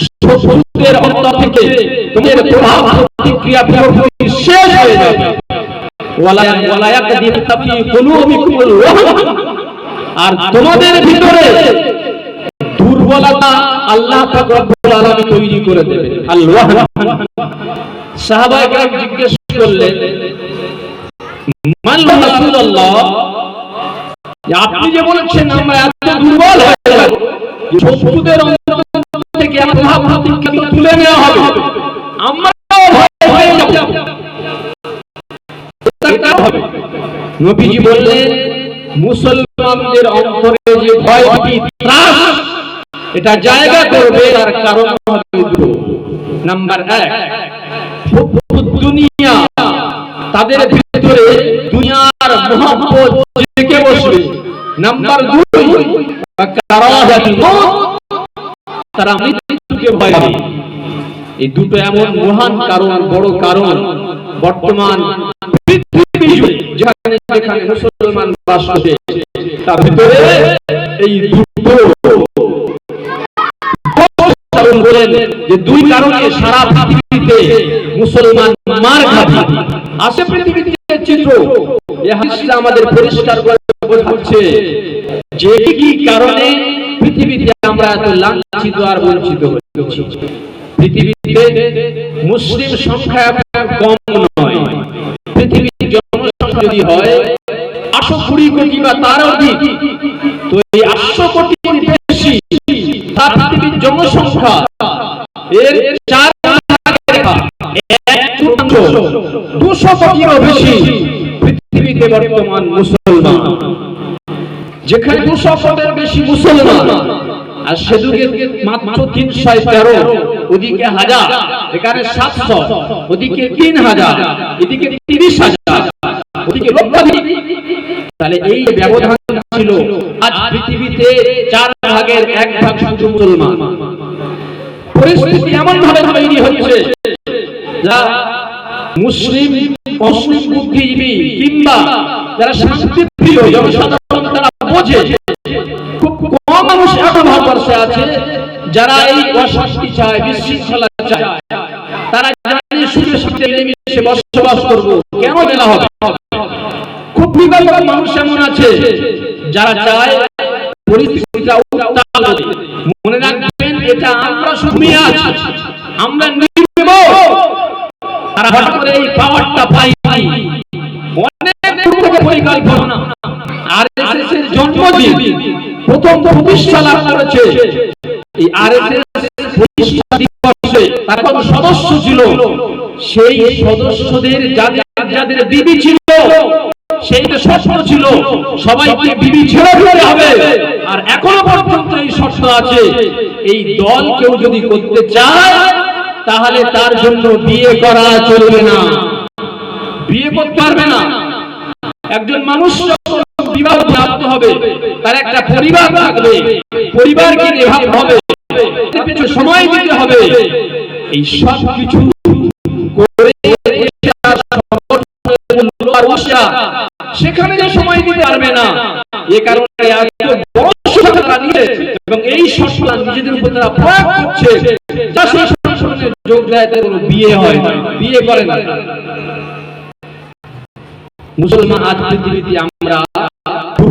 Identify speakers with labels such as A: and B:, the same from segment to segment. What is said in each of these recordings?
A: শত্রুদের অন্তর থেকে তোমাদের প্রভাব প্রতিক্রিয়া পুরোপুরি শেষ হয়ে যাবে। আর তোমাদের ভিতরে দুর্বলতা আল্লাহ আলামিন তৈরি করে দেবে। আল্লাহ সাহাবায়ে কেরাম জিজ্ঞেস করলেন আপনি যে বলেছেন, আমরা এত দুর্বল হয়ে শত্রুদের অন্তর তুলে নেওয়া হবে নবীজি বললেন, মুসলমানদের অন্তরে যে ভয় ত্রাস, এটা জায়গা করবে তার কারণ নাম্বার এক দুনিয়া তাদের ভিতরে দুনিয়ার মহব্বত জেগে বসবে। নাম্বার দুই মউত তারা মৃত্যুকে ভয় পাবে এই দুটো এমন মহান কারণ, বড় কারণ, বর্তমান যেখানে যেখানে মুসলমান বাস করে, তার ভিতরে এই দুটো বলেন যে দুই কারণে সারা পৃথিবীতে মুসলমান মার খাবে আসে পৃথিবীতে চিত্র আমাদের পরিষ্কার করে বোঝাচ্ছে যে কি কারণে পৃথিবীতে আমরা এত লাঞ্ছিত আর বঞ্চিত হচ্ছি। পৃথিবীতে মুসলিম সংখ্যা কম নয়। পৃথিবীর জনসংখ্যা যদি হয়, আটশো কুড়ি কোটি বা তার অধিক, তো এই আটশো কোটির বেশি তার পৃথিবীর জনসংখ্যা এর চার দুশো কোটিরও বেশি পৃথিবীতে বর্তমান মুসলমান। যেখানে দুশো কোটির বেশি মুসলমান, আর সেদিকে মাত্র তিনশো তেরো, ওদিকে হাজার, এখানে সাতশো, ওদিকে তিন হাজার, এদিকে তিরিশ হাজার, ওদিকে তাহলে এই ব্যবধান ছিল আজ পৃথিবীতে চার ভাগের এক ভাগ শুধু মুসলমান। পরিস্থিতি এমন ভাবে তৈরি হচ্ছে যা মুসলিম, অমুসলিম বুদ্ধিজীবী কিংবা যারা শান্তিপ্রিয়, জনসাধারণ তারা বোঝে খুব কম মানুষ এখন ভারতবর্ষে আছে যারা এই অশান্তি চায়, বিশৃঙ্খলা চায়। তারা জানে সুখে সুখে মিলেমিশে বসবাস করব। কেন দেওয়া হবে? খুব বিগত মানুষ এমন আছে যারা চায় পরিস্থিতিটা উত্তাল। মনে রাখবেন, এটা আমরা শুনিয়ে আছি, আমরা নিব তারা হঠাৎ করে এই পাওয়ারটা পাই অনেক জন্মদিন প্রথম প্রতিষ্ঠা লাভ করেছে। এই প্রতিষ্ঠা দিবসে সদস্য ছিল। সেই সদস্যদের যাদের যাদের ছিল ছিল, সবাইকে বিবি ছেড়ে হবে। আর এখনও পর্যন্ত এই আছে, এই দল কেউ যদি করতে চায়, তাহলে তার জন্য বিয়ে করা চলবে না। বিয়ে করতে পারবে না। একজন মানুষ যখন বিবাহ প্রাপ্ত হবে, তার একটা পরিবার থাকবে। পরিবারকে নিভাতে হবে? পেছনে সময় দিতে হবে। এই সব কিছু সেখানে যে সময় দিতে পারবে না, এ কারণে এবং এই সংখ্যা নিজেদের উপর তারা প্রয়োগ করছে। যা সেই যোগ দেয় কোনো বিয়ে হয় না, বিয়ে করে না। মুসলমান আজ পৃথিবীতে আমরা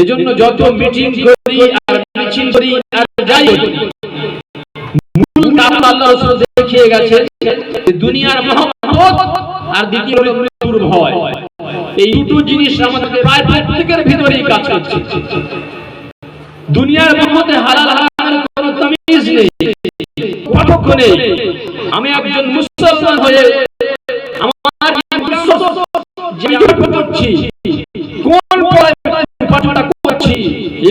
A: এজন্য যত মিটিং করি আর মিছিল করি আর যাই মূল কারণ আল্লাহ রাসূল দেখিয়ে গেছেন যে দুনিয়ার মহব্বত আর দ্বিতীয় হলো মৃত্যুর ভয়। এই দুটো জিনিস আমাদের প্রায় প্রত্যেকের ভিতরেই কাজ করছে। দুনিয়ার মধ্যে হালাল হারামের কোনো তামিজ নেই পাঠক্য নেই। আমি একজন মুসলমান হয়ে আমার বিশ্বাস যে আমি করছি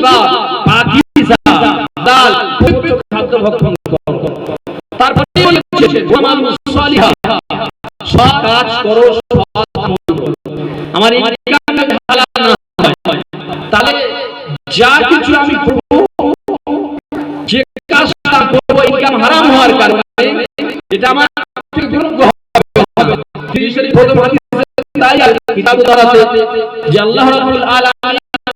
A: তাইয়্যিবাত পাকিজা দাল, পবিত্র খাদ্য ভক্ষণ করো। তারপরে বলেছেন আমালু সালিহা সৎ কাজ করো, সৎ আমল করো। আমার এই হালাল না হয়। তাহলে যা কিছু আমি করব, যে কাজটা করব ইনকাম হারাম হওয়ার কারণে এটা আমার থেকে হবে। হাদিস প্রথম হাদিসে তাই আছে কিতাব দ্বারাতে যে আল্লাহ রাব্বুল আলামিন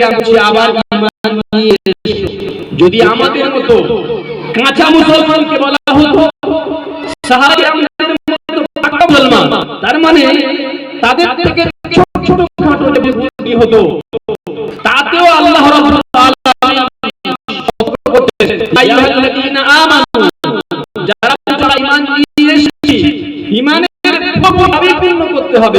A: তাদেরকে বলছি আবার যদি আমাদের মতো কাঁচা মুসলমানকে বলা হতো, সাহাবী আমাদের মতো পাক্কা মুসলমান, তার মানে তাদের থেকে ছোট ছোট খাটো বুদ্ধি হতো, তাতেও আল্লাহ রাব্বুল আলামিন সতর্ক করতেন। আইয়ুহাল্লাযীনা আমানু, যারা যারা ঈমান নিয়ে এসেছি ঈমানের পরিপূর্ণ করতে হবে।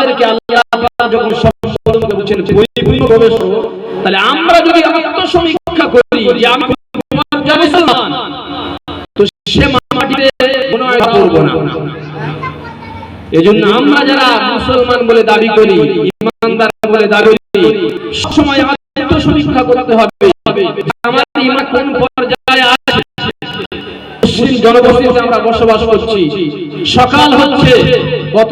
A: সাহাবাদেরকে আল্লাহ যখন সম্বোধন বলছেন প্রবেশ তাহলে আমরা যদি আত্মসমীক্ষা করি যে আমি মুসলমান, তো সে মাটিতে হয় করব না। আমরা যারা মুসলমান বলে দাবি করি, ইমানদার বলে দাবি করি, সবসময় আত্মসমীক্ষা করতে হবে আমার ইমান কোন পর্যায়ে আছে। মুসলিম আমরা বসবাস করছি। সকাল হচ্ছে কত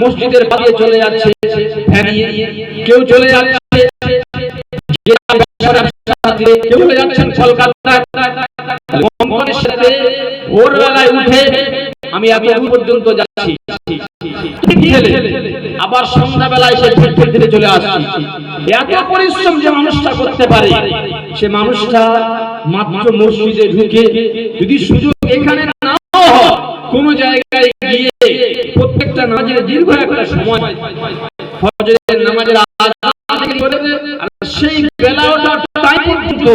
A: মসজিদের পাশে চলে যাচ্ছে কেউ চলে যাচ্ছে কেউ চলে যাচ্ছেন কলকাতায়। সাথে ভোরবেলায় উঠে আমি দূর পর্যন্ত যাচ্ছি। আবার সন্ধ্যাবেলায় সে ফের ধীরে চলে আসছি এত পরিশ্রম যে মানুষটা করতে পারে, সে মানুষটা মাত্র মসজিদে ঢুকে যদি সুযোগ এখানে নাও কোন জায়গায় গিয়ে প্রত্যেকটা নামাজের দীর্ঘ একটা সময় ফজরের নামাজের সেই বেলা টাইম পর্যন্ত।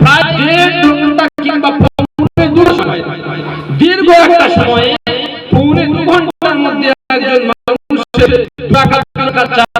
A: প্রায় দেড়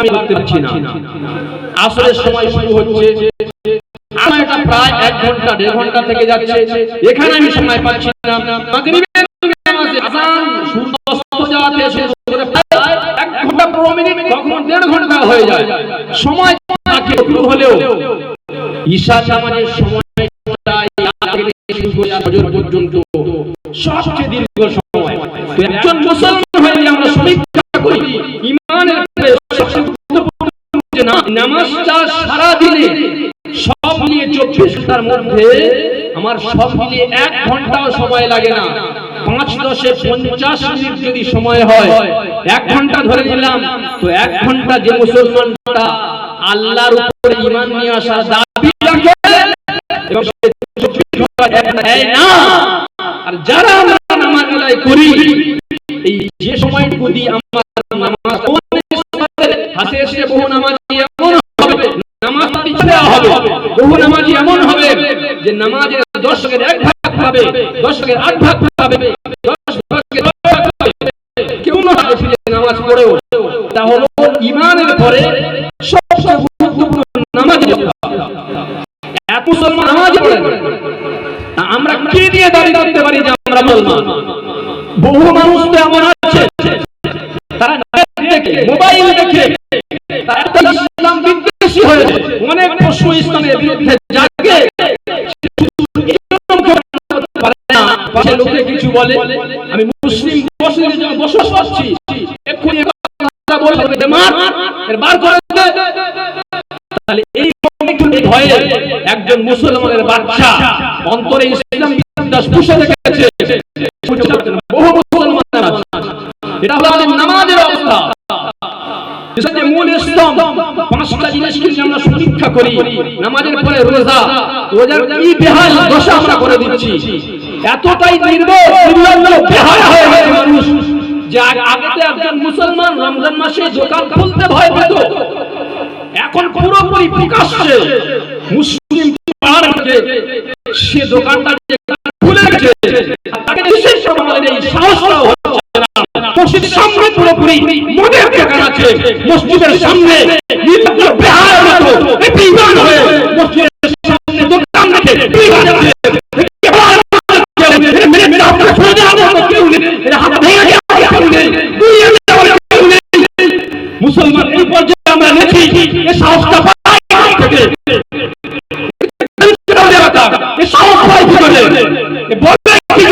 A: আমি করতে পারছি না। আসলে সময় শুরু হচ্ছে সময়টা প্রায় এক ঘণ্টা, দেড় ঘণ্টা থেকে যাচ্ছে এখানে আমি সময় পাচ্ছি না। সবচেয়ে দীর্ঘ সময়। একজন মুসলমান হয়ে আমরা সমীক্ষা করি নামাজটা সারা দিনে সব নিয়ে চব্বিশ ঘণ্টার মধ্যে আমার সব মিলিয়ে এক ঘন্টাও সময় লাগে না। পাঁচ দশে পঞ্চাশ মিনিট যদি সময় হয়, এক ঘণ্টা ধরে নিলাম, তো এক ঘণ্টা যে মুসলমানটা আল্লাহর উপরে ইমান নিয়ে আসার দাবি রাখে না। আর যারা আমরা নামাজ আদায় করি, এই যে সময়টুকু দিয়ে আমার নামাজ হাসে এসে বহু নামাজি পিছনে হবে। বহু নামাজি এমন হবে যে নামাজের ভাগের এক ভাগ পাবে ভাগের আট ভাগ পাবে কেউ না ফিরে নামাজ পড়েও। তা ইমানের পরে সবচেয়ে গুরুত্বপূর্ণ আমরা কি দিয়ে দাবি করতে পারি যে আমরা মুসলমান? বহু মানুষ তো এমন আছে। তারা মোবাইল দেখে, তারা ইসলাম অনেক প্রশ্ন ইসলামের বিরুদ্ধে জাগে লোকে কিছু বলে আমি মুসলিম বসবাস করছি, এক্ষুনি একজন মুসলমানের বাচ্চা অন্তরে ইসলাম বহু এটা হলো নামাজের অবস্থা যে মূল স্তম্ভ পাঁচটা জিনিসকে নিয়ে আমরা সমীক্ষা করি, নামাজের পরে রোজা, রোজার কি বেহাল দশা আমরা করে দিচ্ছি। এতটাই নির্ভর বেহায়া হয়ে গেছে মানুষ। যে আগে আগে একজন মুসলমান রমজান মাসে দোকান খুলতে ভয় পেত। এখন পুরোপুরি প্রকাশ্যে মুসলিম পাড়ার সে দোকানটা খুলে গেছে, তাকে বিশেষ আমাদের এই সাহসটাও হচ্ছে সামনে পুরোপুরি মদের দোকান আছে। মসজিদের সামনে মতো বেঈমান হয়ে মসজিদের সামনে দোকান রেখে বিবাদ মুসলমান এই পর্যায়ে আমরা নেছি এ সাহসটা পাই থেকে এ সাহস পাই থেকে বলবে কি?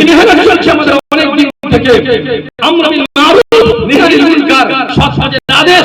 A: নিহারি চলছে আমাদের অনেক দিন থেকে আমরা বিল নিহারি মুনকার সৎ আদেশ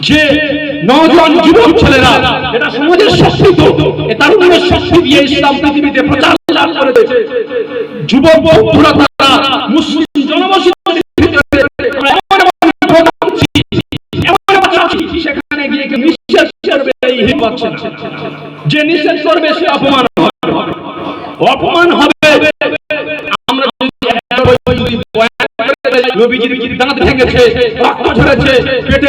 A: যে নজন যুবক ছেলেরা এটা সমাজের শক্তি তো এ তারুণ্যের শক্তি দিয়ে ইসলাম পৃথিবীতে প্রচার লাভ করেছে যুবক বন্ধুরা তারা মুসলিম জনবসতির যে নিষেধ করবে সে অপমান হবে অপমান হবে আমরা করে দাঁত ভেঙেছে রক্ত ঝরেছে পেটে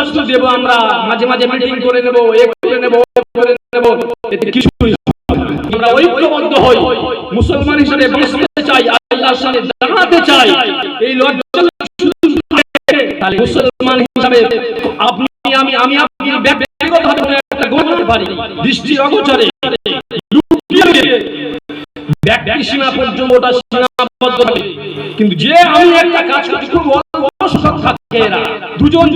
A: জলশাস্ত্র দেবো আমরা, মাঝে মাঝে মিটিং করে নেব করে নেব করে নেব, এতে কিছুই আমরা ঐক্যবদ্ধ হই। মুসলমান হিসেবে বাঁচতে চাই, আল্লাহর সাথে দাঁড়াতে চাই। এই লজ্জা তাহলে মুসলমান হিসাবে আপনি, আমি আমি আপনি ব্যক্তিগতভাবে একটা করতে পারি। দৃষ্টি অগোচরে। ব্যক্তি সীমা পর্যন্ত ওটা সীমাবদ্ধ কিন্তু যে আমি একটা কাজ করছি, খুব সংখ্যক থাকে এরা। দুজন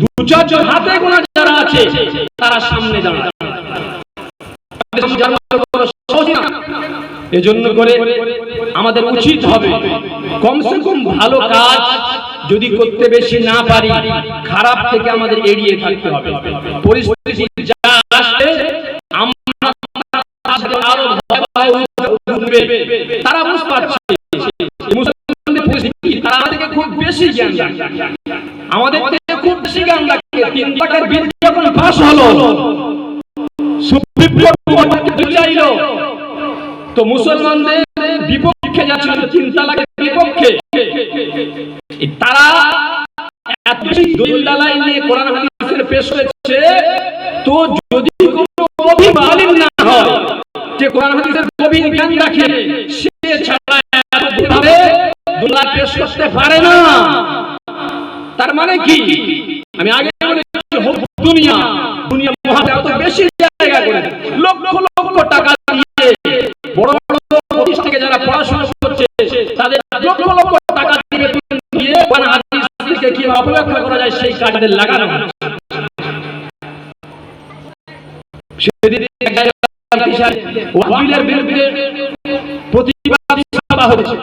A: দু চারজন হাতে গোনা যারা আছে, তারা সামনে দাঁড়ায়। এজন্য করে আমাদের উচিত হবে কমসে কম ভালো কাজ যদি করতে বেশি না পারি, খারাপ থেকে আমাদের এড়িয়ে থাকতে হবে। পরিস্থিতি যা আরও তারা বুঝতে পারছে মুসলমানদের পরিস্থিতি তারা আমাদেরকে খুব বেশি জ্ঞান আমাদের থেকে খুব বেশি মুসলমানদের বিপক্ষে যাচ্ছিল তিন তালাকের বিপক্ষে তারা এত বেশি দলিল দালাই নিয়ে কোরআন হাদিসের পেশ হয়েছে তো যদি কোনো না হয় যে কোরআন হাদিসের কবি সে ছাড়া পেশ করতে পারে না তার মানে কি? আমি আগে বলেছি দুনিয়া দুনিয়া মহাতে এত বেশি জায়গা করে লক্ষ লক্ষ টাকা দিয়ে বড় বড় থেকে যারা পড়াশোনা করছে, তাদের লক্ষ লক্ষ টাকা দিয়ে দিয়ে কোরআন হাদিস থেকে কীভাবে অপব্যাখ্যা করা যায়, সেই কাজে লাগানো সেদিন প্রতিবাদ সভা হচ্ছে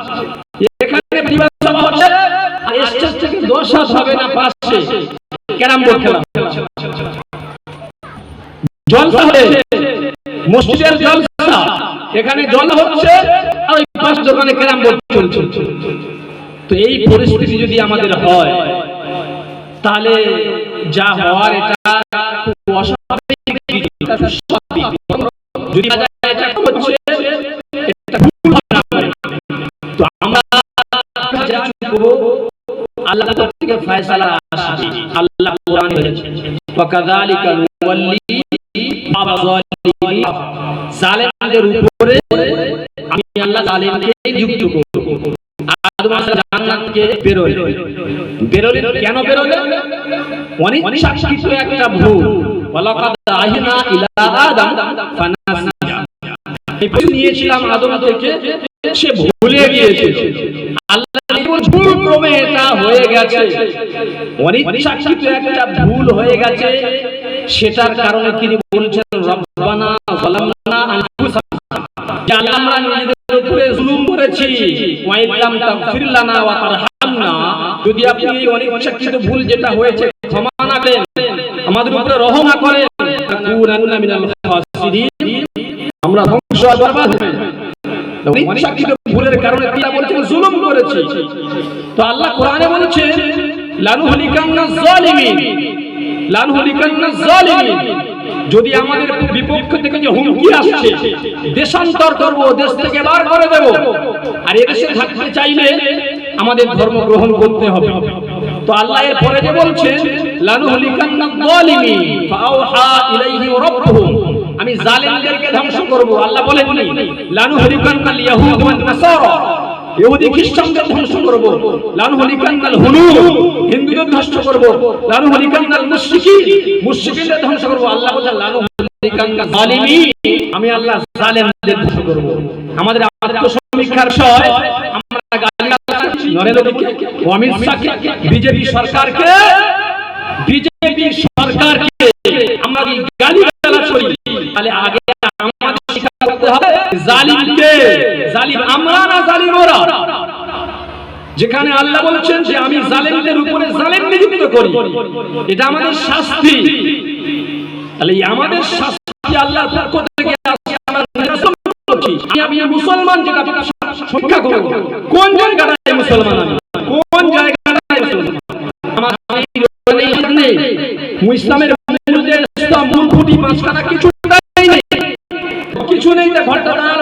A: থেকে হবে না পাশে? ক্যারাম বোর্ড খেলা জলসা হচ্ছে মসজিদের জলসা। এখানে জল হচ্ছে আর ওই পাশ দোকানে ক্যারাম বোর্ড চলছে। তো এই পরিস্থিতি যদি আমাদের হয়, তাহলে যা হওয়ার এটা অস্বাভাবিক। যদি আল্লাহ থেকে ফয়সালা আসবে আল্লাহ কোরআনে বলেছে ওয়াকাযালিকা নুওয়াল্লি বাবা যালিমিন জালেমদের উপরে আমি আল্লাহ জালেমকে যুক্ত করব। নিয়েছিলাম আদম থেকে, সে ভুলে গিয়েছে আল্লাহ এটা হয়ে গেছে। অনিচ্ছাকৃত একটা ভুল হয়ে গেছে। সেটার কারণে তিনি বলছেন, রব্বানা আল্লাহ আমরা নিজেদের উপরে জুলুম করেছি ওয়া তারহামনা। যদি আপনি এই অনিচ্ছাকৃত ভুল যেটা হয়েছে, ক্ষমা না আমাদের উপরে রহম না করেন মিনাল খাসিরিন। আমরা ধ্বংস বরবাদ অনিচ্ছাকৃত ভুলের কারণে বলছেন, জুলুম করেছে। তো আল্লাহ কোরআনে বলেছে যদি আমাদের বিপক্ষ থেকে যে হুমকি আসছে, দেশান্তর করব, দেশ থেকে বার করে দেব, আর এদেশে থাকতে চাইলে আমাদের ধর্ম গ্রহণ করতে হবে। তো আল্লাহ এর পরে যে রাব্বুহুম আমি জালেমদেরকে ধ্বংস করব। আল্লাহ বলেন লানু হরিকান্নাল ইয়াহুদ ওয়ান নাসারা ইহুদি খ্রিস্টানদের ধ্বংস করব লানু হরিকান্নাল হুনু হিন্দুদের ধ্বংস করব লানু হরিকান্নাল মুশরিকিন মুশরিকিনদের ধ্বংস করব। আল্লাহ বলেন লানু হরিকান্নাল জালিমিন আমি আল্লাহ জালেমদের ধ্বংস করব। আমাদের আত্মসমীক্ষার বিষয়, আমরা গালি নরেন্দ্র মোদীকে, অমিত শাহকে, বিজেপি সরকারকে বিজেপি সরকারকে, আমরা গালি গালাজ করি, তাহলে আগে হবে জালিমকে, জালিম আমরা না জালিম ওরা? যেখানে আল্লাহ বলেছেন যে আমি জালেমদের উপরে জালেম নিযুক্ত করি, এটা আমাদের শাস্তি। তাহলে আমাদের শাস্তি আল্লাহর পক্ষ থেকে। আমি মুসলমান যেটা সংখ্যা করব কোন জায়গায় মুসলমান আমি? কোন মুসলমান? আমার মূল মাঝখানা কিছু নাই নেই কিছু নেই যে ঘরটা দাঁড়াল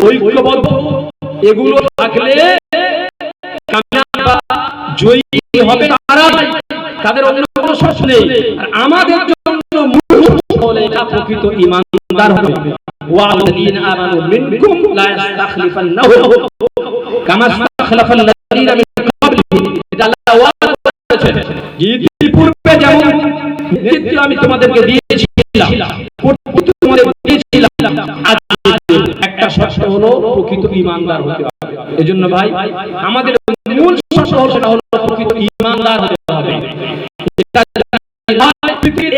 A: ঐক্যবদ্ধ এগুলো থাকলে জয়ী হবে তারা তাদের অন্য কোনো নেই। আর আমাদের জন্য এটা প্রকৃত ইমানদার হবে। মিন যেমন নেতৃত্ব আমি তোমাদেরকে দিয়েছিলাম তোমাদের দিয়েছিলাম শর্ত হলো প্রকৃত ইমানদার হতে হবে। এজন্য ভাই, আমাদের মূল শর্ত হলো সেটা হলো প্রকৃত ইমানদার হতে হবে।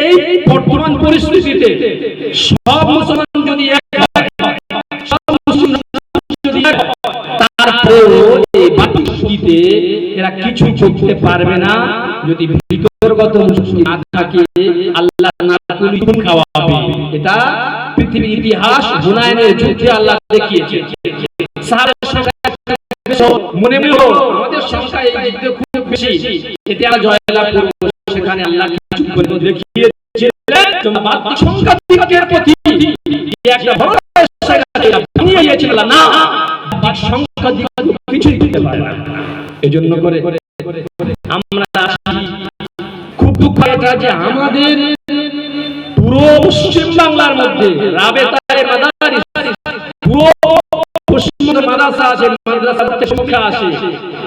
A: এই বর্তমান পরিস্থিতিতে সব মুসলমান যদি এক এরা কিছু করতে পারবে না। যদি ভিতরগত না থাকে, আল্লাহ না খাওয়াবে। এটা পৃথিবীর ইতিহাস হুনায়নের যুদ্ধে আল্লাহ দেখিয়েছে সংখ্যা মনে মনে হলো, আমাদের সংখ্যা এই যুদ্ধে খুব বেশি। এতে আমরা জয়লাভ করব। সেখানে আল্লাহ কিছু করে দেখিয়েছিলেন। বাহ্যিক সংখ্যাধিক্যের প্রতি আমরা খুব দুঃখ এটা যে আমাদের পুরো পশ্চিম বাংলার মধ্যে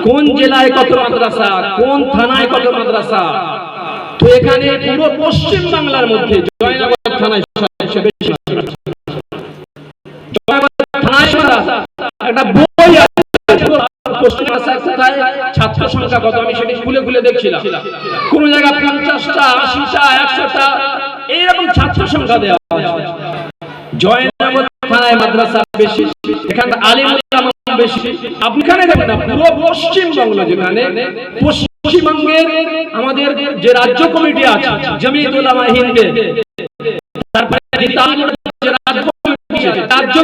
A: কোন জেলায় কত মাদ্রাসা, কোন থানায় কত মাদ্রাসা? তো এখানে পুরো পশ্চিম বাংলার মধ্যে, জয়নগর থানায় একটা বই ছাত্র সংখ্যা কত, আমি সেটি খুলে খুলে দেখছিলাম। কোন জায়গায় পঞ্চাশটা, আশিটা, একশোটা এইরকম ছাত্র সংখ্যা দেওয়া জয়নগর থানায় মাদ্রাসা বেশি, এখানে আলিম বেশি। আপনি এখানে দেখেন পুরো পশ্চিমবঙ্গ যেখানে পশ্চিমবঙ্গের আমাদের যে রাজ্য কমিটি আছে হিন্দ তারপরে রাজ্য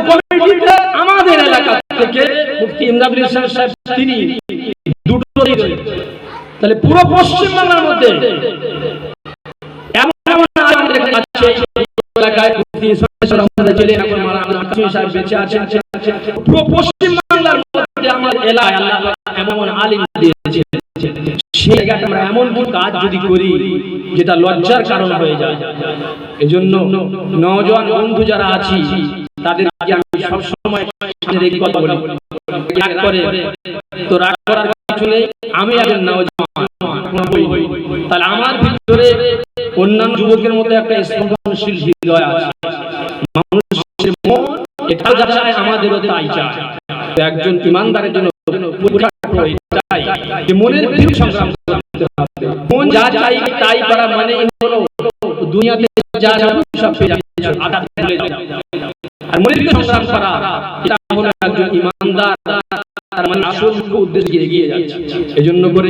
A: আমাদের এলাকা থেকে মুফতি ইসলাম সাহেব, তিনি দুটো তাহলে পুরো পশ্চিমবাংলার মধ্যে এমন এমন আলেম আমাদের এখানে আছে এই এলাকায় ছিলেন এখন সাহেব বেঁচে আছেন। পুরো পশ্চিম বাংলার মধ্যে আমার এলাকায় আল্লাহ এমন আলিম দিয়েছে সেই জায়গাটা আমরা এমন কাজ যদি করি, যেটা লজ্জার কারণ হয়ে যায়। এজন্য নওজোয়ান বন্ধু যারা আছি, তাদেরকে আমি সব সময় সামনে কথা বলি। রাগ করে তো রাগ করার কিছু নেই, আমি একজন হই। তাহলে আমার ভিতরে অন্যান্য যুবকের মধ্যে একটা স্পন্দনশীল হৃদয় আছে। মানুষের মন এটাও যা চায় আমাদেরও তাই চায়। একজন ইমানদারের জন্য মনের সংগ্রাম করতে হবে। মন যা চাই তাই করা মানে হলো দুনিয়াতে যা যা সব পেয়ে আর মনের সংগ্রাম করা, এটা হলো একজন ইমানদার, তার মানে আসল উদ্দেশ্যে এগিয়ে যাচ্ছে। এজন্য করে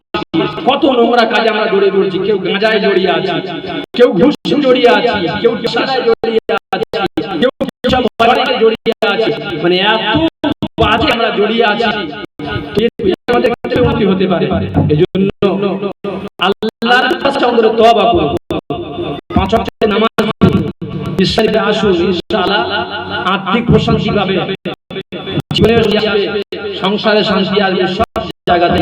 A: কত নোংরা কাজে আমরা জড়িয়ে পড়ছি। কেউ গাঁজায় জড়িয়ে আছে, কেউ ঘুষ জড়িয়ে আছে, কেউ জড়িয়ে আছে মানে এত বাজে আমরা জড়িয়ে আছি নামাজ আত্মিক সংসারে শান্তি আসবে, সব জায়গাতে।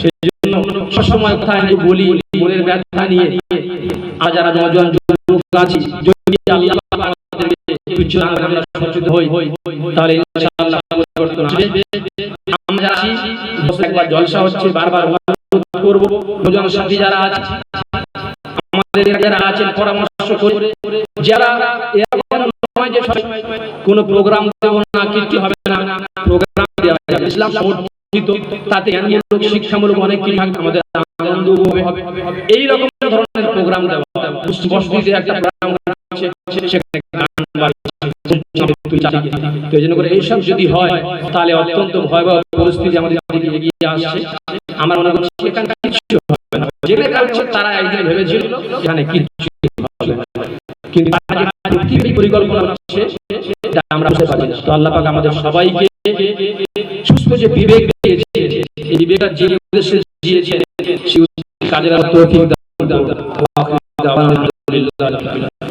A: সেই জন্য সবসময় কথা আমি বলি, মনের ব্যথা নিয়ে আজ নজন যুবক আছি। যদি আল্লাহ আমরা হই, তাহলে ইনশাআল্লাহ পরিবর্তন আসবে। আমরা আছি একবার জলসা হচ্ছে, বারবার করব। নজন সাথী যারা আছে, আমাদের যারা আছেন, পরামর্শ করে, যারা এরকম নয় যে কোনো প্রোগ্রাম দেব না কিছু হবে না প্রোগ্রাম দেওয়া ইসলাম সমর্থিত তাতে জ্ঞানমূলক শিক্ষামূলক অনেক কিছু থাকবে, আমাদের আনন্দ হবে। এই রকম ধরনের প্রোগ্রাম দেওয়া বসতিতে একটা প্রোগ্রাম সেখানে গান তারা একদিন ভেবেছিল পরিকল্পনা এটা আমরা বুঝতে পারি তো আল্লাহ পাক আমাদের সবাইকে সুস্থ যে বিবেক দিয়েছে এই বিবেকটা যে উদ্দেশ্যে দিয়েছে সেই কাজের তৌফিক দাও দাওয়ানা আলহামদুলিল্লাহি।